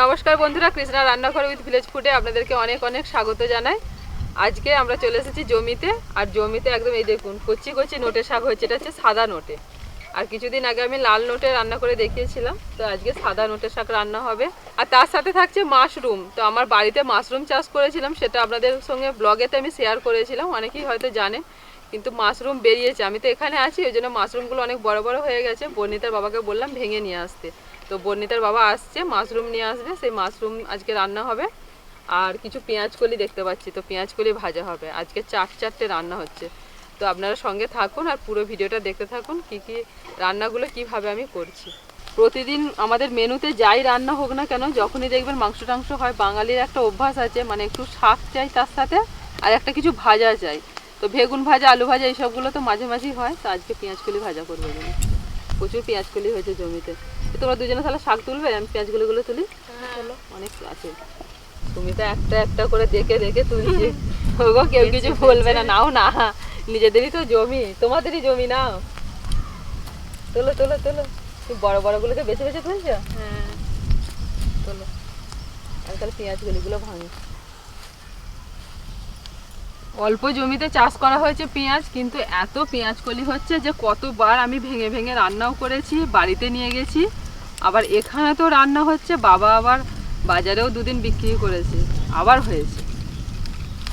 নমস্কার বন্ধুরা, কৃষ্ণা রান্নাঘর উইথ ভিলেজ ফুডে আপনাদেরকে অনেক অনেক স্বাগত জানাই। আজকে আমরা চলে এসেছি জমিতে, আর জমিতে একদম এই দেখুন, কচি কচি নোটে শাক হয়েছে, এটা হচ্ছে সাদা নোটে। আর কিছুদিন আগে আমি লাল নোটে রান্না করে দেখিয়েছিলাম, তো আজকে সাদা নোটের শাক রান্না হবে। আর তার সাথে থাকছে মাশরুম। তো আমার বাড়িতে মাশরুম চাষ করেছিলাম, সেটা আপনাদের সঙ্গে ব্লগেতে আমি শেয়ার করেছিলাম, অনেকেই হয়তো জানেন কিন্তু মাশরুম বেরিয়েছে। আমি তো এখানে আছি, ওই জন্য মাশরুমগুলো অনেক বড় বড় হয়ে গেছে। বর্ণিতার বাবাকে বললাম ভেঙে নিয়ে আসতে। তো বর্ণিতার বাবা আসছে, মাশরুম নিয়ে আসবে, সেই মাশরুম আজকে রান্না হবে। আর কিছু পেঁয়াজ কলি দেখতে পাচ্ছি, তো পেঁয়াজ কলি ভাজা হবে। আজকে চার চারটে রান্না হচ্ছে। তো আপনারা সঙ্গে থাকুন আর পুরো ভিডিওটা দেখতে থাকুন, কি কি রান্নাগুলো কীভাবে আমি করছি। প্রতিদিন আমাদের মেনুতে যাই রান্না হোক না কেন যখনই দেখবেন মাংস টাংস হয় বাঙালির একটা অভ্যাস আছে মানে একটু শাক চাই তার সাথে আর একটা কিছু ভাজা চাই। তো বেগুন ভাজা আলু ভাজা এইসবগুলো তো মাঝে মাঝেই হয় তো আজকে পেঁয়াজ কলি ভাজা করব জন্য প্রচুর পেঁয়াজ কলি হয়েছে জমিতে। তো তোমরা দুজনে তাহলে শাক তুলবে? আমি পেঁয়াজ কলিগুলো তুলি অনেক আছে। তুমি তো একটা একটা করে দেখে দেখে তুলছি। ওগো কেউ কিছু বলবে না নাও না। নিজেদেরই তো জমি তোমাদেরই জমি নাও। তোলো তোলো তোলো। তুমি বড় বড় গুলোকে বেছে বেছে তুলছো? হ্যাঁ। তোলো। আমি তাহলে পেঁয়াজ গুলিগুলো ভাঙি। অল্প জমিতে চাষ করা হয়েছে পেঁয়াজ কিন্তু এত পেঁয়াজ কলি হচ্ছে যে কতবার আমি ভেঙে ভেঙে রান্নাও করেছি বাড়িতে নিয়ে গেছি। আবার এখানে তো রান্না হচ্ছে বাবা আবার বাজারেও দুদিন বিক্রি করেছে। আবার হয়েছে।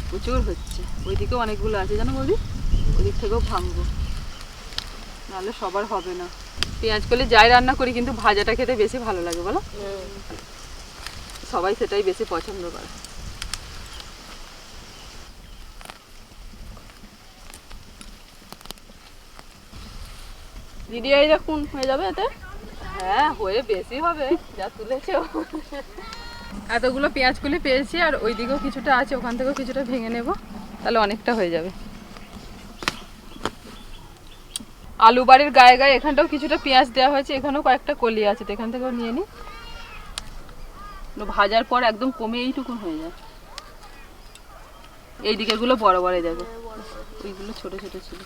প্রচুর হচ্ছে। ওইদিকেও অনেকগুলো আছে জানো বৌদি? ওদিক থেকেও ভাঙবো। নাহলে সবার হবে না। পেঁয়াজ কলি যাই রান্না করি কিন্তু ভাজাটা খেতে বেশি ভালো লাগে বলো? সবাই সেটাই বেশি পছন্দ করে। দিদি এই দেখুন হয়ে যাবে এতে? হ্যাঁ হয়ে বেশি হবে যা তুলেছে এতগুলো পেঁয়াজ কুলি পেয়েছি আর ওই দিকেও কিছুটা আছে ওখান থেকেও কিছুটা ভেঙে নেব তাহলে অনেকটা হয়ে যাবে। আলু বাড়ির গায়ে গায়ে এখানটাও কিছুটা পেঁয়াজ দেওয়া হয়েছে, এখানেও কয়েকটা কলি আছে, তো এখান থেকেও নিয়ে নিই ভাজার পর একদম কমে এইটুকুন হয়ে যায়। এই দিকেরগুলো বড় বড় যাবে ওইগুলো ছোট ছোট ছিল।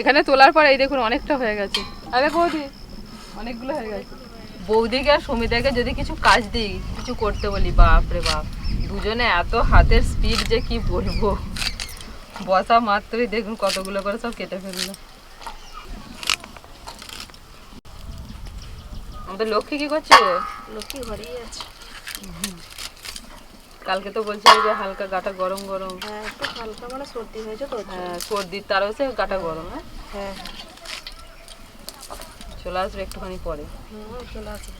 এখানে তোলার পর এই দেখুন অনেকটা হয়ে গেছে। আরে বৌদি, অনেকগুলো হয়ে গেছে। বৌদিকে আর সমিতাকে যদি কিছু কাজ দিই, কিছু করতে বলি বাপ রে বাপ, দুজনে এত হাতের স্পিড যে কি বলব। বসা মাত্রই দেখুন কতগুলো করে সব কেটে ফেলল। আমাদের লক্ষ্মী কি করছে? লক্ষ্মী ঘরেই আছে। কালকে তো বলছিল যে হালকা গাটা গরম গরম। হ্যাঁ একটু হালকা মানে সর্দি হয়েছে তো হ্যাঁ সর্দির তার হচ্ছে গাটা গরম হ্যাঁ? হ্যাঁ। চলে আসবে একটুখানি পরে। হুম চলে আসবে।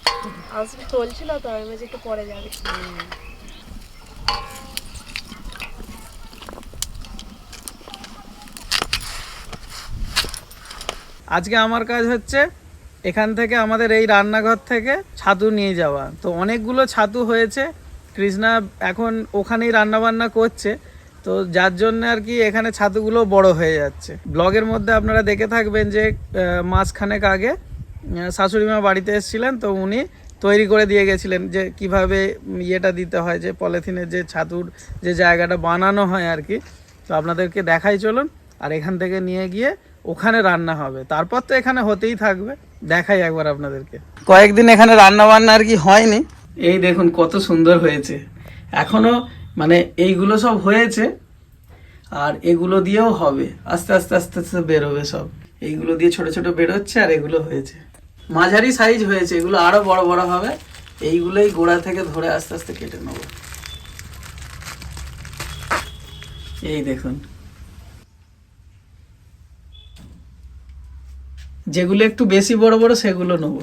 আসবে বলছিল তো আমি একটু পরে যাবে। আজকে আমার কাজ হচ্ছে এখান থেকে আমাদের এই রান্নাঘর থেকে ছাতু নিয়ে যাওয়া। তো অনেকগুলো ছাতু হয়েছে। কৃষ্ণা এখন ওখানেই রান্না বান্না করছে। তো যার জন্য আর কি এখানে ছাতুগুলো বড় হয়ে যাচ্ছে। ব্লগের মধ্যে আপনারা দেখে থাকবেন যে আহ, মাসখানেক আগে আহ, শাশুড়ি মা বাড়িতে এসেছিলেন তো উনি তৈরি করে দিয়ে গেছিলেন যে কীভাবে ইয়েটা দিতে হয় যে পলিথিনের যে ছাতুর যে জায়গাটা বানানো হয় আর কি। তো আপনাদেরকে দেখাই চলুন। আর এখান থেকে নিয়ে গিয়ে ওখানে রান্না হবে। তারপর তো এখানে হতেই থাকবে। দেখাই একবার আপনাদেরকে। কয়েকদিন এখানে রান্না বান্না আর কি হয়নি। এই দেখুন কত সুন্দর হয়েছে। এখনও মানে এইগুলো সব হয়েছে আর এগুলো দিয়েও হবে। আস্তে আস্তে আস্তে আস্তে বেরোবে সব। এইগুলো দিয়ে ছোট ছোট বেরোচ্ছে আর এগুলো হয়েছে। মাঝারি সাইজ হয়েছে এগুলো আরও বড় বড় হবে। এইগুলোই গোড়া থেকে ধরে আস্তে আস্তে কেটে নেব। এই দেখুন যেগুলো একটু বেশি বড় বড়, সেগুলো নেব।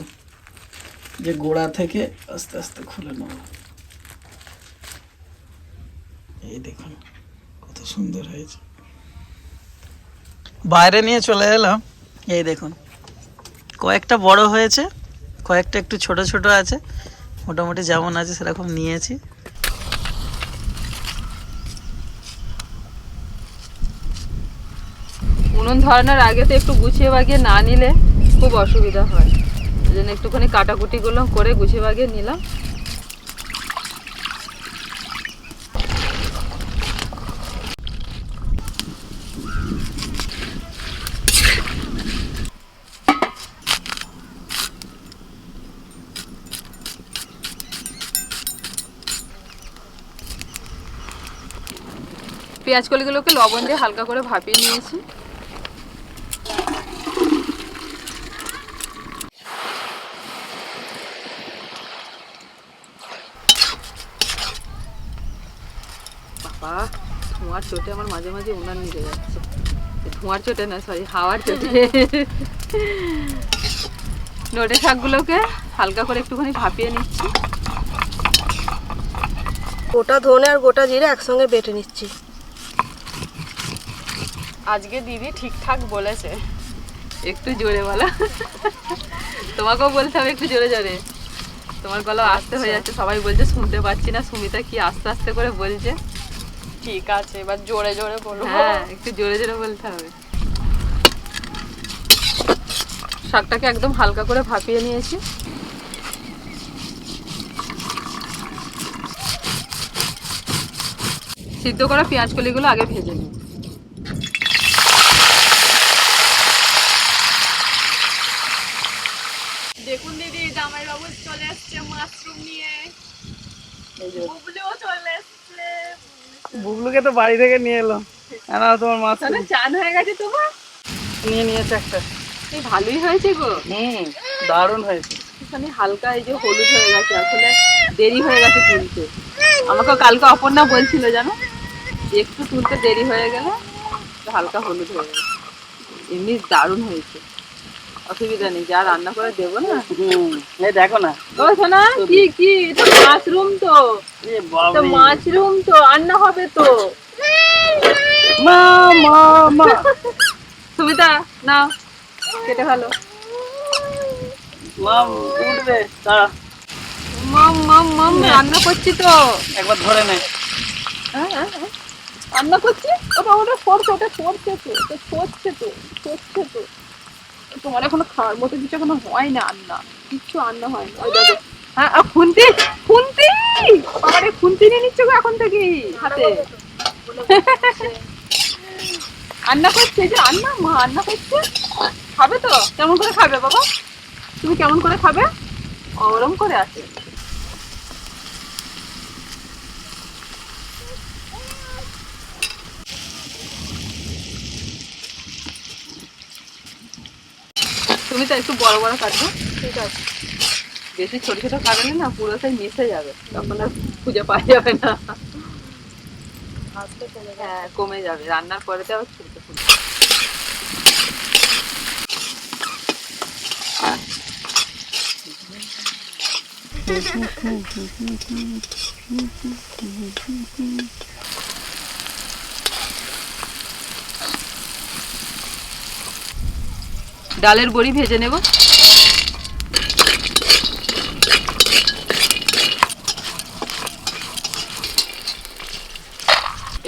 যে গোড়া থেকে আস্তে আস্তে খুলে নেব। এই দেখুন, কত সুন্দর হয়েছে। বাইরে নিয়ে চলে এলাম। এই দেখুন, কয়েকটা বড় হয়েছে, কয়েকটা একটু ছোট ছোট আছে। মোটামুটি যেমন আছে সেরকম নিয়েছি। উনুন ধরানোর আগে তো একটু গুছিয়ে বাগিয়ে না নিলে খুব অসুবিধা হয়। ওই জন্য একটুখানি কাটাকুটিগুলো করে গুছিয়ে বাগিয়ে নিলাম। পেঁয়াজ কলিগুলোকে লবণ দিয়ে হালকা করে ভাপিয়ে নিয়েছি। ধোঁয়ার চোটে আমার মাঝে মাঝে উনান নিতে যাচ্ছে। ধোঁয়ার চোটে না সরি হাওয়ার চোটে। নোটে শাকগুলোকে হালকা করে একটুখানি ভাপিয়ে নিচ্ছি। গোটা ধনে আর গোটা জিরে একসঙ্গে বেটে নিচ্ছি। আজকে দিদি ঠিকঠাক বলেছে একটু জোরে বলা। তোমাকেও বলতে হবে একটু জোরে জোরে। তোমার গলা আস্তে হয়ে যাচ্ছে সবাই বলছে শুনতে পাচ্ছি না। সুমিতা কি আস্তে আস্তে করে বলছে? ঠিক আছে, এবার জোরে জোরে বলো হ্যাঁ একটু জোরে জোরে বলতে হবে। শাকটাকে একদম হালকা করে ভাপিয়ে নিয়েছি। সিদ্ধ করা পেঁয়াজ কলিগুলো আগে ভেজে নিই দেখুন দিদি জামাই বাবু চলে এসছে মাশরুম নিয়ে বুবলিও চলে এসছে বুবলুকে তো বাড়ি থেকে নিয়ে এলো। না তোমার মাছ চান হয়ে গেছে তোমার? নিয়ে নিয়েছে একটা। এই ভালোই হয়েছে গো। হুম দারুণ হয়েছে। একটুখানি হালকা এই যে হলুদ হয়ে গেছে আসলে দেরি হয়ে গেছে তুলতে। আমাকে কালকে অপর্ণা বলছিল জানো একটু তুলতে দেরি হয়ে গেল হালকা হলুদ হয়ে গেছে। এমনি দারুণ হয়েছে। অসুবিধা নেই যা রান্না করে দেবো না। হুম এই দেখো না। ও শোনা কি কি? এটা মাশরুম তো। মাশরুম তো রান্না হবে তো। মা মা মা। সুমিতা নাও কেটে ভালো। মা উঠবে দাঁড়া। মাম মাম মাম রান্না করছি তো। একবার ধরে নে। হ্যাঁ, হ্যাঁ, হ্যাঁ। রান্না করছি? ওটা ওটা সরছে ওটা সরছে তো ওটা সরছে তো সরছে তো। তোমার এখনও খাওয়ার মতো কিছু এখনও হয় না, আন্না। কিচ্ছু আন্না হয় না। দেখো। হ্যাঁ আর খুন্তি! খুন্তি! বাবারে খুন্তি নিয়ে নিচ্ছ এখন থেকে। হাতে। রান্না করছে যে রান্না মা রান্না করছে। খাবে তো? কেমন করে খাবে বাবা? তুমি কেমন করে খাবে? ওরম করে আছে। তুমি তো একটু বড় বড় কাটবে। ঠিক আছে। বেশি ছোট ছোট কাটলে না পুরো পুরোটাই মিশে যাবে। তখন আর খুঁজে পাওয়া যাবে না। হ্যাঁ কমে যাবে। রান্নার পরে তো আবার ছোট ছোট ডালের বড়ি ভেজে নেব।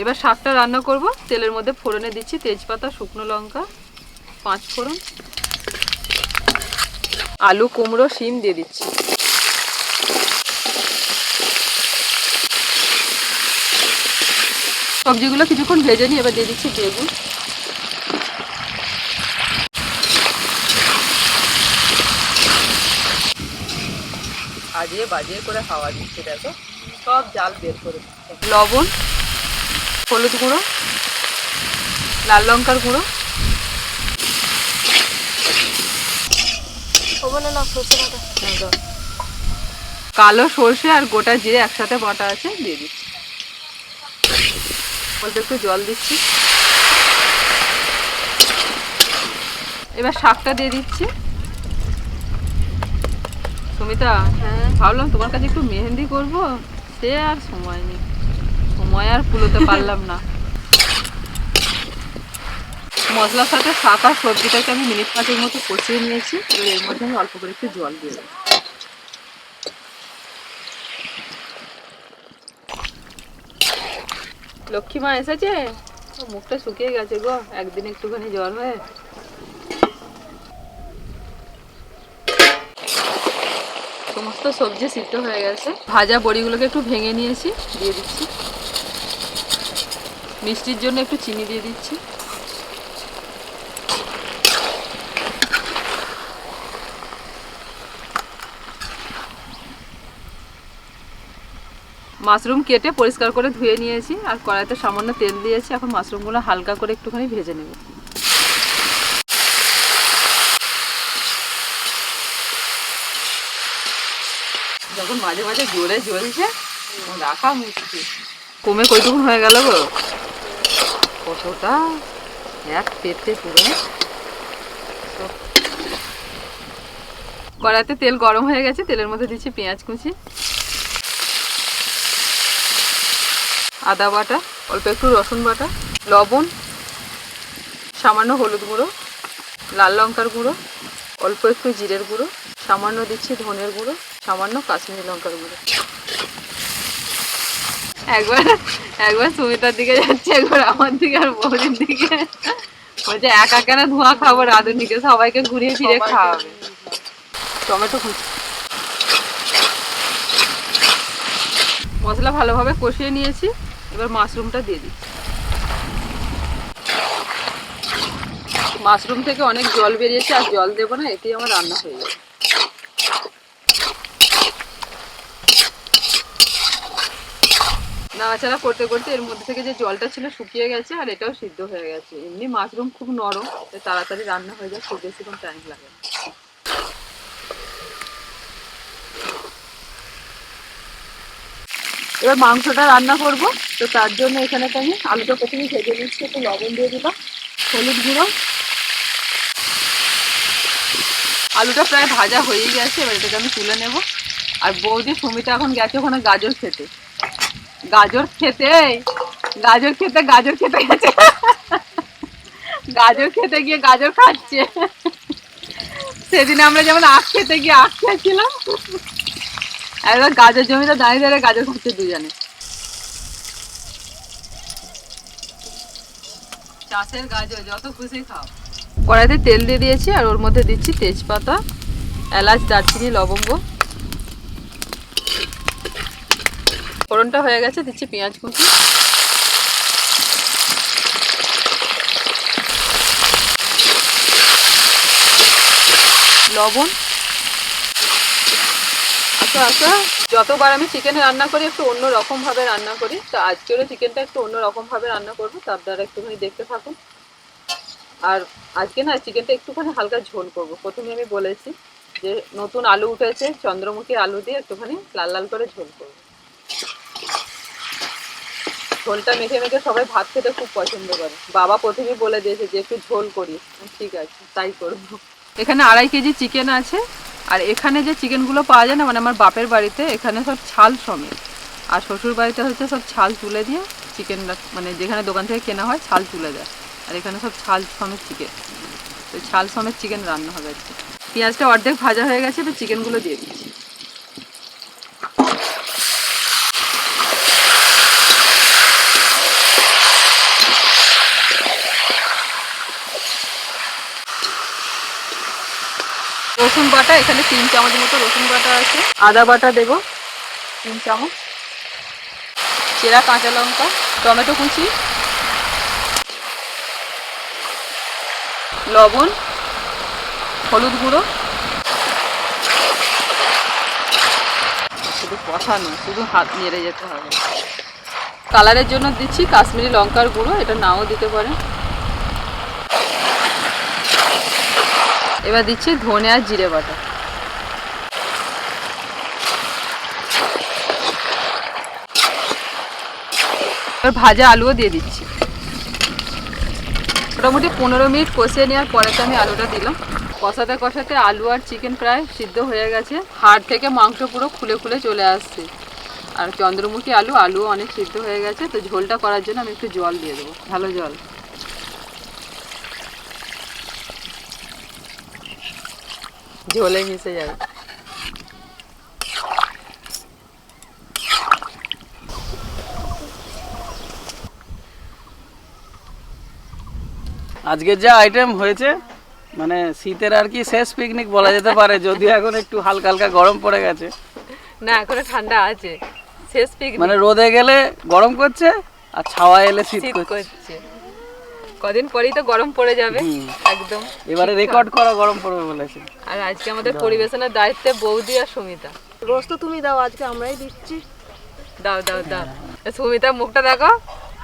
এবার শাকটা রান্না করব। তেলের মধ্যে ফোড়নে দিচ্ছি তেজপাতা, শুকনো লঙ্কা, পাঁচ ফোড়ন। আলু, কুমড়ো, শিম দিয়ে দিচ্ছি। সবজিগুলো কিছুক্ষণ ভেজে নিই এবার দিয়ে দিচ্ছি বেগুন। আজিয়ে বাজিয়ে করে হাওয়া দিচ্ছে দেখো। সব জাল বের করে দিচ্ছে। লবণ হলুদ গুঁড়ো লাল লঙ্কার গুঁড়ো। কালো সর্ষে আর গোটা জিরে একসাথে বাটা আছে দিয়ে দিচ্ছি। বলতে একটু জল দিচ্ছি। এবার শাকটা দিয়ে দিচ্ছি। সুমিতা হ্যাঁ। ভাবলাম তোমার কাছে একটু মেহেন্দি করব সে আর সময় নেই। সময় আর কুলোতে পারলাম না। মশলার সাথে শাক আর সবজিটাকে আমি মিনিট পাঁচের মতো কষিয়ে নিয়েছি এবার এর মধ্যে আমি অল্প করে একটু জল দিয়ে দেবো। লক্ষ্মী মা এসেছে? মুখটা শুকিয়ে গেছে গো একদিন একটুখানি জ্বর হয়ে। সমস্ত সবজি সিদ্ধ হয়ে গেছে। ভাজা বড়িগুলোকে একটু ভেঙে নিয়েছি, দিয়ে দিচ্ছি। মিষ্টির জন্য একটু চিনি দিয়ে দিচ্ছি। মাশরুম কেটে পরিষ্কার করে ধুয়ে নিয়েছি, আর কড়াইতে সামান্য তেল দিয়েছি। এখন মাশরুমগুলো হালকা করে একটুখানি ভেজে নেব। যখন মাঝে মাঝে জোরে জ্বলছে। রাখা মুশকিল। কমে কইটুকুন হয়ে গেল গো? কতটা? এক পেটে পুরো। কড়াইতে তেল গরম হয়ে গেছে, তেলের মধ্যে দিচ্ছি পেঁয়াজ কুচি। আদা বাটা, অল্প একটু রসুন বাটা, লবণ, সামান্য হলুদ গুঁড়ো, লাল লঙ্কার গুঁড়ো, অল্প একটু জিরের গুঁড়ো, সামান্য দিচ্ছি ধনের গুঁড়ো। সামান্য কাশ্মীরি লঙ্কার গুঁড়ো। একবার একবার সুমিতার দিকে যাচ্ছে একবার আমার দিকে আর বৌদির দিকে। বলছে একা কেন ধোঁয়া খাব রাঁধুনিকে সবাইকে ঘুরিয়ে ফিরে খাওয়াবে। টমেটো কুচি। মশলা ভালোভাবে কষিয়ে নিয়েছি এবার মাশরুমটা দিয়ে দিচ্ছি। মাশরুম থেকে অনেক জল বেরিয়েছে আর জল দেবো না এতেই আমার রান্না হয়ে যাবে। নাড়াচাড়া করতে করতে এর মধ্যে থেকে যে জলটা ছিল শুকিয়ে গেছে আর এটাও সিদ্ধ হয়ে গেছে। এমনি মাশরুম খুব নরম তাড়াতাড়ি রান্না হয়ে যায় খুব বেশিক্ষণ টাইম লাগে। এবার মাংসটা রান্না করব, তো তার জন্য এখানে আমি আলুটা প্রথমে ভেজে নিচ্ছি, একটু লবণ দিয়ে দিলাম, হলুদ গুঁড়ো। আলুটা প্রায় ভাজা হয়েই গেছে, এবার এটাকে আমি তুলে নেব। আর বৌদি সুমিতা এখন গেছে ওখানে গাজর খেতে। গাজর খেতে গাজর খেতে গাজর খেতে গেছে। গাজর খেতে গিয়ে গাজর খাচ্ছে। সেদিন আমরা যেমন আখ খেতে গিয়ে আখ খেয়েছিলাম, একবার গাজর জমিতে দাঁড়িয়ে দাঁড়িয়ে গাজর খাচ্ছে দুজনে। চাষের গাজর, যত খুশি খাও। কড়াইতে তেল দিয়ে দিয়েছি আর ওর মধ্যে দিচ্ছি তেজপাতা, এলাচ, দারচিনি, লবঙ্গ। ফোড়নটা হয়ে গেছে, দিচ্ছি পেঁয়াজ কুচি। লবণ। আচ্ছা আচ্ছা যতবার আমি চিকেন রান্না করি, একটু অন্য রকম ভাবে রান্না করি, তো আজকেরও চিকেনটা একটু অন্য রকম ভাবে রান্না করব, তো আপনারা একটুখানি দেখতে থাকুন। আর আজকে না চিকেনটা একটুখানি হালকা ঝোল করব। প্রথমে আমি বলেছি যে, নতুন আলু উঠেছে চন্দ্রমুখী আলু দিয়ে একটুখানি লাল লাল করে ঝোল করব। ঝোলটা মেখে মেখে সবাই ভাত খেতে খুব পছন্দ করে। বাবা প্রথমেই বলে দিয়েছে যে, একটু ঝোল করি ঠিক আছে, তাই করব। এখানে আড়াই কেজি চিকেন আছে, আর এখানে যে চিকেনগুলো পাওয়া যায় না মানে আমার বাপের বাড়িতে, এখানে সব ছাল সমেত। আর শ্বশুর বাড়িতে হচ্ছে সব ছাল তুলে দিয়ে চিকেনটা মানে যেখানে দোকান থেকে কেনা হয়, ছাল তুলে দেয়। আর এখানে সব ছাল সমেত চিকেন তো ছাল সমেত চিকেন রান্না হবে আজকে। পেঁয়াজটা অর্ধেক ভাজা হয়ে গেছে তো চিকেনগুলো দিয়ে দিচ্ছি। রসুন বাটা এখানে তিন চামচ মতো রসুন বাটা আছে। আদা বাটা দেব। তিন চামচ। চেরা কাঁচা লঙ্কা টমেটো কুচি লবণ হলুদ গুঁড়ো। শুধু কষানো শুধু হাত নেড়ে যেতে হবে। কালারের জন্য দিচ্ছি কাশ্মীরি লঙ্কার গুঁড়ো এটা নাও দিতে পারেন। এবার দিচ্ছি ধনে আর জিরে বাটা। এবার ভাজা আলুও দিয়ে দিচ্ছি। মোটামুটি পনেরো মিনিট কষিয়ে নেওয়ার পরে তো আমি আলুটা দিলাম। কষাতে কষাতে আলু আর চিকেন প্রায় সিদ্ধ হয়ে গেছে। হাড় থেকে মাংস পুরো খুলে খুলে চলে আসছে। আর চন্দ্রমুখী আলু, আলুও অনেক সিদ্ধ হয়ে গেছে। তো ঝোলটা করার জন্য আমি একটু জল দিয়ে দেবো। ভালো জল। ঝোলে মিশে যাবে। আজকে যা আইটেম হয়েছে মানে শীতের আর কি শেষ পিকনিক বলা যেতে পারে যদিও এখন একটু হালকা হালকা গরম পড়ে গেছে। না এখনও ঠান্ডা আছে। শেষ পিকনিক মানে রোদে গেলে গরম করছে আর ছাওয়া এলে শীত করছে। কদিন পরেই তো গরম পড়ে যাবে একদম। এবারে রেকর্ড করা গরম পড়বে বলেছে আর আজকে আমাদের পরিবেশনের দায়িত্বে বৌদি আর সুমিতা। রোজ তো তুমি দাও আজকে আমরাই দিচ্ছি। দাও দাও দাও। সুমিতা মুখটা দেখো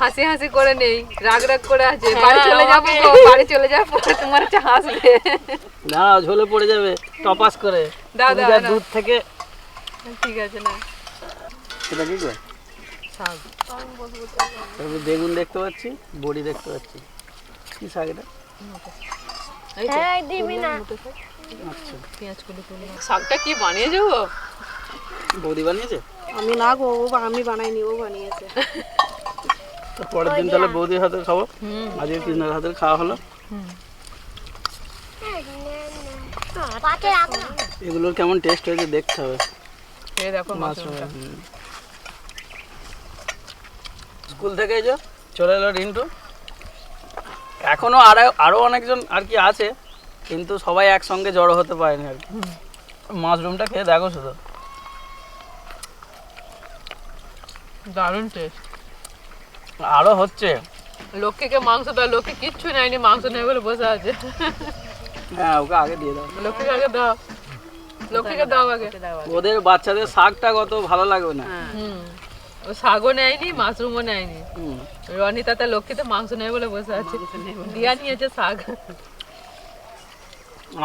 হাসি হাসি করে নেই রাগ রাগ করে আছে। বাড়ি চলে যাব গো, বাড়ি চলে যাব পরে তোমার হচ্ছে হাসবে। না ঝোলে পড়ে যাবে টপাস করে। দাও, দাও। দুধ থেকে ঠিক আছে না। সেটা কি করে শাক বেগুন দেখতে পাচ্ছি বড়ি দেখতে পাচ্ছি। কি শাক এটা? তো, আচ্ছা। পেঁয়াজ কুলি কুলি শাকটা কি বানিয়েছো গো বৌদি বানিয়েছে? আমি না গো ও আমি বানাইনি ও বানিয়েছে। পরের দিন তাহলে বৌদির হাতে খাব? হুম। আজকে কৃষ্ণের হাতে খাওয়া হলো। এগুলোর কেমন টেস্ট হয়েছে দেখতে হবে। দেখো মাশরুমটা স্কুল থেকে এই যে চলে এলো রিন্টু। এখনও আরও আরও অনেকজন আর কি আছে কিন্তু সবাই একসঙ্গে জড়ো হতে পারেনি আর কি। মাশরুমটা খেয়ে দেখো শুধু। দারুণ টেস্ট আরও হচ্ছে। লক্ষ্মীকে মাংস দাও লক্ষ্মী কিচ্ছু নেয়নি মাংস নেই বলে বসে আছে। হ্যাঁ ওকে আগে দিয়ে দাও। লক্ষ্মীকে আগে দাও। লক্ষ্মীকে দাও আগে। ওদের বাচ্চাদের শাকটা কত ভালো লাগবে না। হুম। ও শাকও নেয়নি মাশরুমও নেয়নি। রনি তাতে লক্ষ্মীতে মাংস নেই বলে বসে আছে। দিয়া নিয়েছে শাক।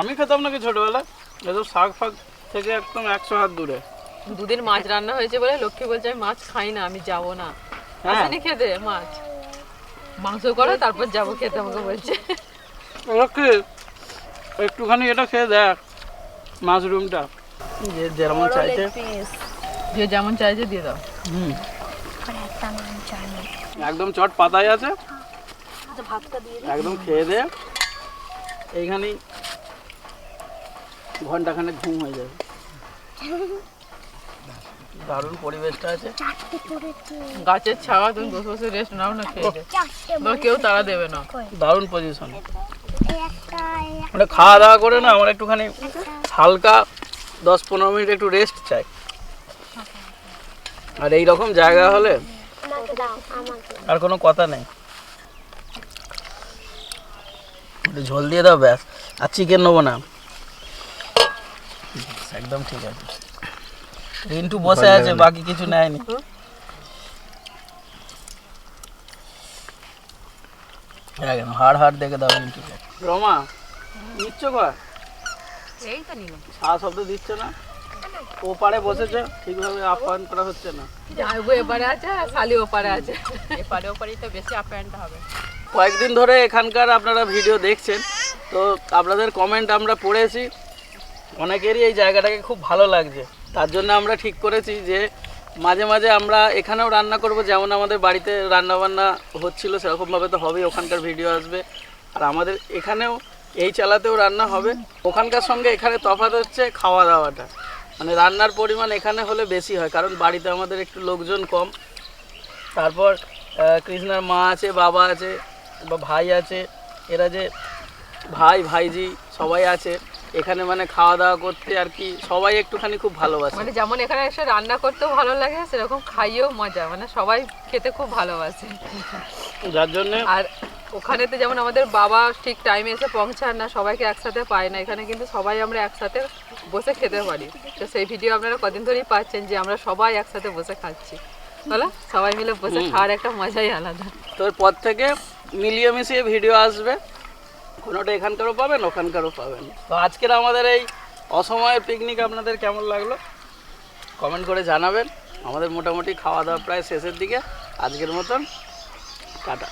আমি খেতাম নাকি ছোটবেলায়? এসব শাক ফাক থেকে একদম একশো হাত দূরে। দুদিন মাছ রান্না হয়েছে বলে লক্ষ্মী বলছে আমি মাছ খাই না আমি যাব না। হ্যাঁ। আসেনি খেতে মাছ। মাংস করো তারপর যাব খেতে আমাকে বলছে। ওকে একটুখানি এটা খেয়ে দেখ মাশরুমটা। যে যেমন চাইছে। যে যেমন চাইছে দিয়ে দাও। হুম। একদম চট পাতায় আছে। একদম খেয়ে দে। এইখানেই ঘন্টাখানে ঘুম হয়ে যাবে। দারুণ পরিবেশটা আছে। গাছের ছাওয়া তুমি বসে বসে রেস্ট নাও না খেয়ে কেউ তাড়া দেবে না। দারুণ পজিশন ওটা খাওয়া দাওয়া করে না আমার একটুখানি হালকা দশ পনেরো মিনিট একটু রেস্ট চাই। আর এই রকম জায়গা হলে আর কোনো কথা নেই। ঝোল দিয়ে দাও ব্যাস। আর চিকেন নেব না। একদম ঠিক আছে। রিন্টু বসে আছে বাকি কিছু নেয়নি। একদম হাড় হাড় দেখে দাও রিন্টুকে। রমা নিচ্ছ কয়? এই তো নিলাম। সা শব্দ দিচ্ছে না? ও পারে বসেছে ঠিকভাবে আপ্যায়ন করা হচ্ছে না। যাইবো এপারে আছে আর শালি ওপারে আছে। এপারে ওপারেই তো বেশি আপ্যায়নটা হবে। কয়েকদিন ধরে এখানকার আপনারা ভিডিও দেখছেন তো আপনাদের কমেন্ট আমরা পড়েছি। অনেকেরই এই জায়গাটাকে খুব ভালো লাগছে। তার জন্য আমরা ঠিক করেছি যে মাঝে মাঝে আমরা এখানেও রান্না করব যেমন আমাদের বাড়িতে রান্না বান্না হচ্ছিল সেরকমভাবে তো হবেই ওখানকার ভিডিও আসবে। আর আমাদের এখানেও এই চালাতেও রান্না হবে। ওখানকার সঙ্গে এখানে তফাৎ হচ্ছে খাওয়া দাওয়াটা। মানে রান্নার পরিমাণ এখানে হলে বেশি হয় কারণ বাড়িতে আমাদের একটু লোকজন কম। তারপর কৃষ্ণার মা আছে বাবা আছে বা ভাই আছে এরা যে ভাই ভাইজি সবাই আছে এখানে মানে খাওয়া দাওয়া করতে আর কি সবাই একটুখানি খুব ভালোবাসে। মানে যেমন এখানে এসে রান্না করতেও ভালো লাগে সেরকম খাইয়েও মজা মানে সবাই খেতে খুব ভালোবাসে। যার জন্য আর ওখানেতে যেমন আমাদের বাবা ঠিক টাইমে এসে পৌঁছান না সবাইকে একসাথে পায় না এখানে কিন্তু সবাই আমরা একসাথে বসে খেতে পারি। তো সেই ভিডিও আপনারা কদিন ধরেই পাচ্ছেন যে আমরা সবাই একসাথে বসে খাচ্ছি। বলো? সবাই মিলে বসে খাওয়ার একটা মজাই আলাদা। তো পর থেকে মিলিয়ে মিশিয়ে ভিডিও আসবে। কোনোটা এখানকারও পাবেন ওখানকারও পাবেন। তো আজকের আমাদের এই অসময়ের পিকনিক আপনাদের কেমন লাগল? কমেন্ট করে জানাবেন। আমাদের মোটামুটি খাওয়া দাওয়া প্রায় শেষের দিকে। আজকের মতন টাটা।